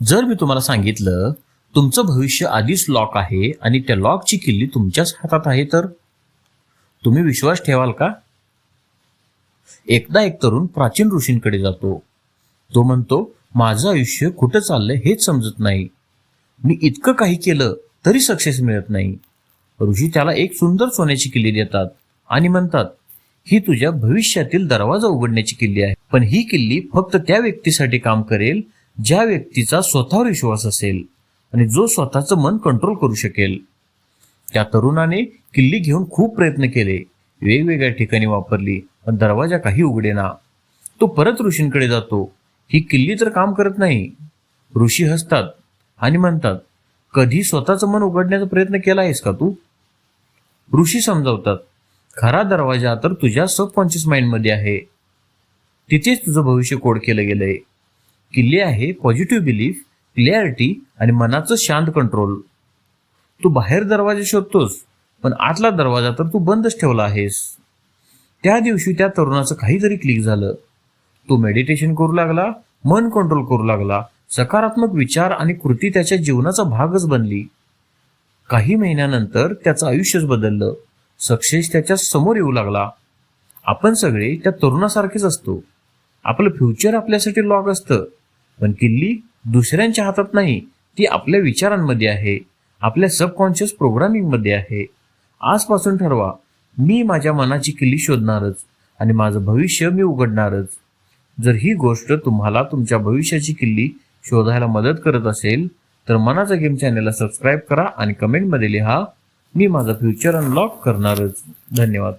जर मी तुम्हाला सांगितलं तुमचं भविष्य आधीच लॉक आहे आणि त्या लॉकची किल्ली तुमच्याच हातात आहे तर? तुम्ही विश्वास ठेवाल का? एकदा एक तरुण प्राचीन ऋषींकडे जातो. तो म्हणतो माझं आयुष्य कुठं चाललंय हेच समजत नाही. मी इतकं काही केलं तरी सक्सेस मिळत नाही. ऋषी त्याला एक सुंदर सोन्याची किल्ली देतात आणि म्हणतात ही तुझ्या भविष्यातील दरवाजा उघडण्याची किल्ली आहे पण ही किल्ली फक्त त्या व्यक्तीसाठी काम करेल ज्या व्यक्तीचा स्वतःवर विश्वास असेल आणि जो स्वतःचं मन कंट्रोल करू शकेल त्या तरुणाने किल्ली घेऊन खूप प्रयत्न केले वेगवेगळ्या ठिकाणी वापरली पण दरवाजा काही उघडेना. तो परत ऋषींकडे जातो. ही किल्ली तर काम करत नाही. ऋषी हसतात आणि म्हणतात कधी स्वतःचं मन उघडण्याचा प्रयत्न केला आहेस का तू? ऋषी समजावतात खरा दरवाजा तर तुझ्या सबकॉन्शियस माइंडमध्ये आहे. तिथेच तुझं भविष्य कोड केलं गेलंय. किल्ले आहे पॉझिटिव्ह बिलीफ क्लिअरिटी आणि मनाचं शांत कंट्रोल तू बाहेर दरवाजा शोधतोस पण आतला दरवाजा तर तू बंदच ठेवला आहेस. त्या दिवशी त्या तरुणाचं काहीतरी क्लिक झालं. तो मेडिटेशन करू लागला मन कंट्रोल करू लागला सकारात्मक विचार आणि कृती त्याच्या जीवनाचा भागच बनली. काही महिन्यानंतर त्याचं आयुष्यच बदललं. सक्सेस त्याच्यासमोर येऊ लागला. आपण सगळे त्या तरुणासारखेच असतो. आपलं फ्युचर आपल्यासाठी लॉक असतं. पण किल्ली दुसऱ्यांच्या हातात नाही. ती आपल्या विचारांमध्ये आहे. आपल्या सबकॉन्शियस प्रोग्रामिंगमध्ये आहे. आजपासून ठरवा मी माझ्या मनाची किल्ली शोधणारच आणि माझं भविष्य मी उघडणारच. जर ही गोष्ट तुम्हाला तुमच्या भविष्याची किल्ली शोधायला मदत करत असेल तर मनाचा गेम चॅनलला सबस्क्राईब करा आणि कमेंटमध्ये लिहा मी माझं फ्युचर अनलॉक करणारच. धन्यवाद.